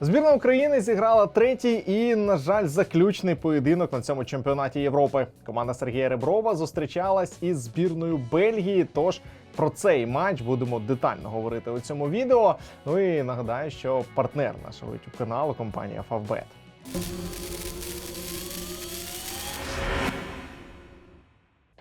Збірна України зіграла третій і, на жаль, заключний поєдинок на цьому чемпіонаті Європи. Команда Сергія Реброва зустрічалась із збірною Бельгії. Тож про цей матч будемо детально говорити у цьому відео. Ну і нагадаю, що партнер нашого youtube каналу компанія Favbet.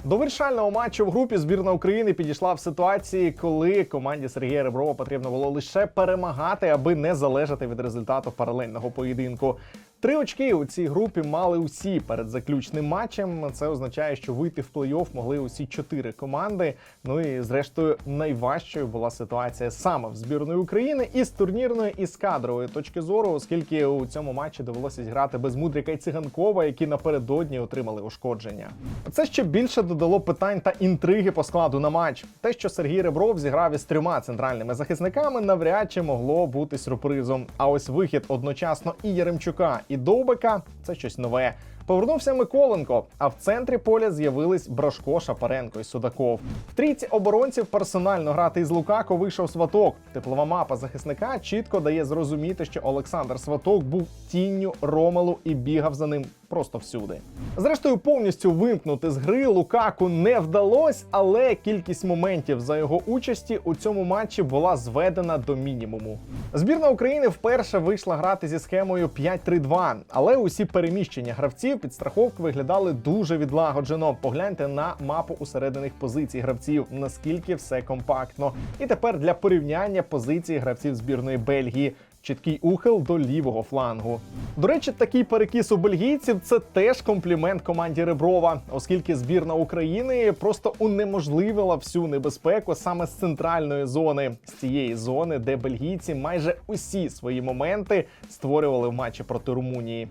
До вирішального матчу в групі збірна України підійшла в ситуації, коли команді Сергія Реброва потрібно було лише перемагати, аби не залежати від результату паралельного поєдинку. Три очки у цій групі мали усі перед заключним матчем. Це означає, що вийти в плей-офф могли усі чотири команди. Ну і зрештою найважчою була ситуація саме в збірної України і з турнірної, і з кадрової точки зору, оскільки у цьому матчі довелося зіграти без Мудрика і Циганкова, які напередодні отримали ушкодження. Це ще більше додало питань та інтриги по складу на матч. Те, що Сергій Ребров зіграв із трьома центральними захисниками, навряд чи могло бути сюрпризом. А ось вихід одночасно і Яремчука, і Довбика це щось нове. Повернувся Миколенко, а в центрі поля з'явились Брашко, Шапаренко і Судаков. В трійці оборонців персонально грати із Лукако вийшов сваток. Теплова мапа захисника чітко дає зрозуміти, що Олександр Сваток був тінню Ромелу і бігав за ним просто всюди. Зрештою, повністю вимкнути з гри Лукаку не вдалось, але кількість моментів за його участі у цьому матчі була зведена до мінімуму. Збірна України вперше вийшла грати зі схемою 5-3-2, але усі переміщення гравців під страховку виглядали дуже відлагоджено. Погляньте на мапу усерединих позицій гравців, наскільки все компактно. І тепер для порівняння позиції гравців збірної Бельгії. Чіткий ухил до лівого флангу. До речі, такий перекіс у бельгійців це теж комплімент команді Реброва, оскільки збірна України просто унеможливила всю небезпеку саме з центральної зони, з цієї зони, де бельгійці майже усі свої моменти створювали в матчі проти Румунії.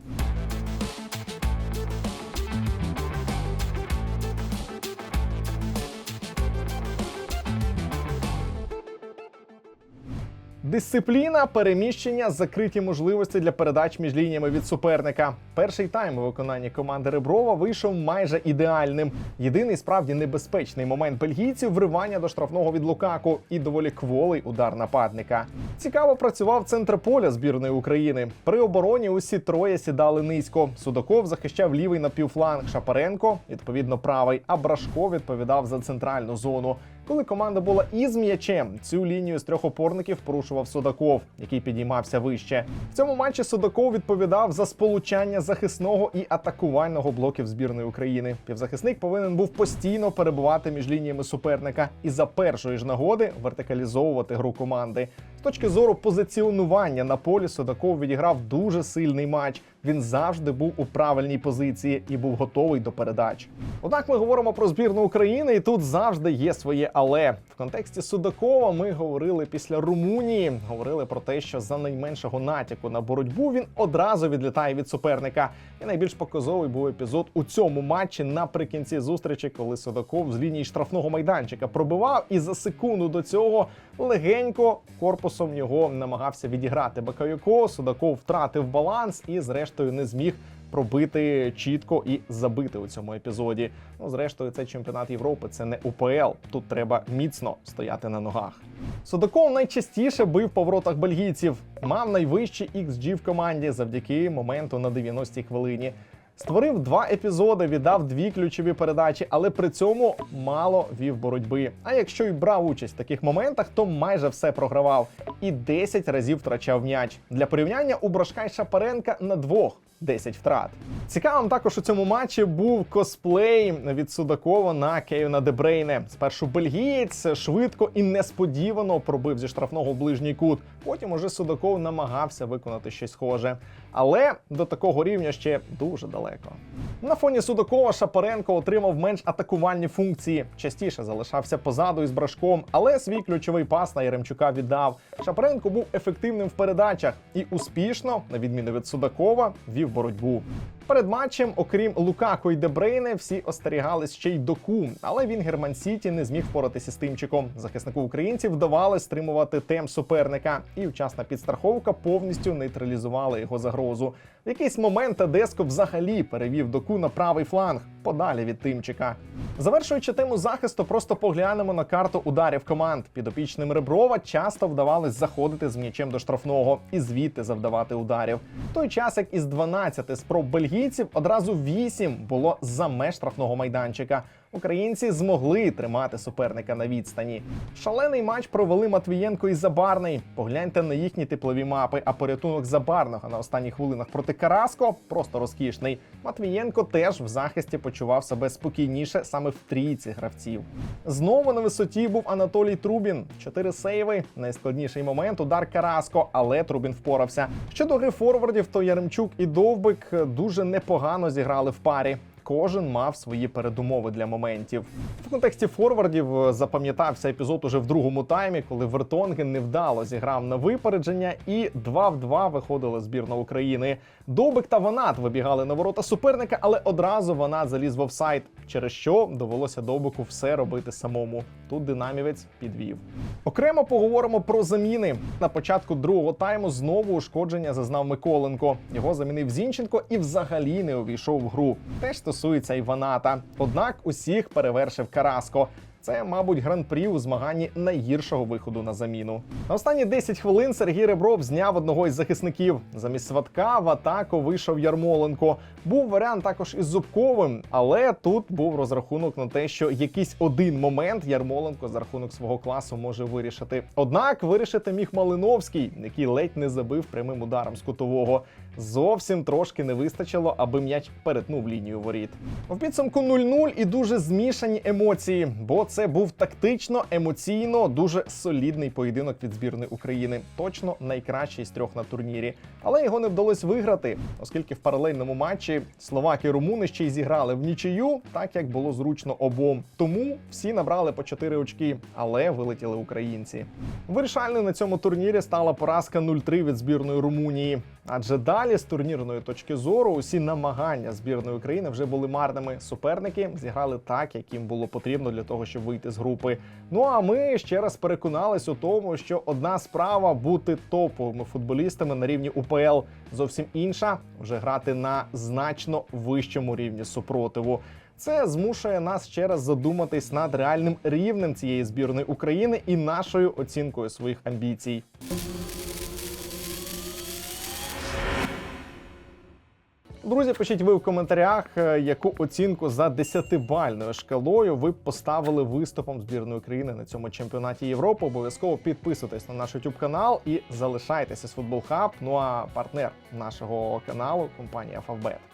Дисципліна, переміщення, закриті можливості для передач між лініями від суперника. Перший тайм у виконанні команди Реброва вийшов майже ідеальним. Єдиний справді небезпечний момент бельгійців вривання до штрафного від Лукаку і доволі кволий удар нападника. Цікаво працював центр поля збірної України. При обороні усі троє сідали низько. Судаков захищав лівий напівфланг, Шапаренко відповідно правий, а Брашко відповідав за центральну зону. Коли команда була із м'ячем, цю лінію з трьох опорників порушував Судаков, який підіймався вище. В цьому матчі Судаков відповідав за сполучання захисного і атакувального блоків збірної України. Півзахисник повинен був постійно перебувати між лініями суперника і за першої ж нагоди вертикалізовувати гру команди. З точки зору позиціонування на полі Судаков відіграв дуже сильний матч. Він завжди був у правильній позиції і був готовий до передач. Однак ми говоримо про збірну України, і тут завжди є своє але в контексті Судакова. Ми говорили після Румунії. Говорили про те, що за найменшого натяку на боротьбу він одразу відлітає від суперника. І найбільш показовий був епізод у цьому матчі наприкінці зустрічі, коли Судаков з лінії штрафного майданчика пробивав, і за секунду до цього легенько корпусом його намагався відіграти Бакаюко. Судаков втратив баланс і, зрештою, не зміг пробити чітко і забити у цьому епізоді. Ну, зрештою, це чемпіонат Європи, це не УПЛ. Тут треба міцно стояти на ногах. Судаков найчастіше бив по воротах бельгійців, мав найвищий XG в команді завдяки моменту на 90-й хвилині. Створив два епізоди, віддав дві ключові передачі, але при цьому мало вів боротьби. А якщо й брав участь в таких моментах, то майже все програвав і 10 разів втрачав м'яч. Для порівняння у Брашка й Шапаренка на двох 10 втрат. Цікавим також у цьому матчі був косплей від Судакова на Кевіна Дебрейне. Спершу бельгієць швидко і несподівано пробив зі штрафного ближній кут. Потім уже Судаков намагався виконати щось схоже. Але до такого рівня ще дуже далеко. На фоні Судакова Шапаренко отримав менш атакувальні функції. Частіше залишався позаду із брашком, але свій ключовий пас на Яремчука віддав. Шапаренко був ефективним в передачах і успішно, на відміну від Судакова, вів боротьбу. Перед матчем, окрім Лукако і Дебрейне, всі остерігались ще й доку, але він Герман Сіті не зміг впоратися з тимчиком. Захиснику українців вдавалось стримувати темп суперника, і вчасна підстраховка повністю нейтралізувала його загрозу. В якийсь момент Тедеско взагалі перевів доку на правий фланг, подалі від тимчика. Завершуючи тему захисту, просто поглянемо на карту ударів команд. Підопічним Реброва часто вдавалось заходити з м'ячем до штрафного і звідти завдавати ударів. В той час, як із 12 спроб бельгійців, одразу вісім було за меж штрафного майданчика. Українці змогли тримати суперника на відстані. Шалений матч провели Матвієнко і Забарний. Погляньте на їхні теплові мапи. А порятунок Забарного на останніх хвилинах проти Караско просто розкішний. Матвієнко теж в захисті почував себе спокійніше саме в трійці гравців. Знову на висоті був Анатолій Трубін. Чотири сейви. Найскладніший момент удар Караско, але Трубін впорався. Щодо гри форвардів, то Яремчук і Довбик дуже непогано зіграли в парі. Кожен мав свої передумови для моментів. В контексті форвардів е, запам'ятався епізод уже в другому таймі, коли Вертонген невдало зіграв на випередження, і 2 в 2 виходила збірна України. Добик та Ванат вибігали на ворота суперника, але одразу Ванат заліз в офсайд, через що довелося Добику все робити самому. Тут динамівець підвів. Окремо поговоримо про заміни. На початку другого тайму знову ушкодження зазнав Миколенко. Його замінив Зінченко і взагалі не увійшов в гру. Теж стосується і Ваната. Однак усіх перевершив Караско. Це, мабуть, гран-прі у змаганні найгіршого виходу на заміну. На останні 10 хвилин Сергій Ребров зняв одного із захисників. Замість сватка в атаку вийшов Ярмоленко. Був варіант також із Зубковим, але тут був розрахунок на те, що якийсь один момент Ярмоленко за рахунок свого класу може вирішити. Однак вирішити міг Малиновський, який ледь не забив прямим ударом з кутового. Зовсім трошки не вистачило, аби м'яч перетнув лінію воріт. В підсумку 0-0 і дуже змішані емоції, бо це був тактично, емоційно дуже солідний поєдинок від збірної України. Точно найкращий з трьох на турнірі. Але його не вдалося виграти, оскільки в паралельному матчі словаки і румуни ще й зіграли в нічию, так як було зручно обом. Тому всі набрали по 4 очки, але вилетіли українці. Вирішальною на цьому турнірі стала поразка 0-3 від збірної Румунії. Адже далі з турнірної точки зору усі намагання збірної України вже були марними. Суперники зіграли так, як їм було потрібно для того, щоб вийти з групи. Ну а ми ще раз переконались у тому, що одна справа бути топовими футболістами на рівні УПЛ, зовсім інша вже грати на значно вищому рівні супротиву. Це змушує нас ще раз задуматись над реальним рівнем цієї збірної України і нашою оцінкою своїх амбіцій. Друзі, пишіть ви в коментарях, е, яку оцінку за 10-бальною шкалою ви поставили виступом збірної України на цьому чемпіонаті Європи. Обов'язково підписуйтесь на наш YouTube канал і залишайтеся з Футбол Хаб. Ну а партнер нашого каналу компанія Фавбет.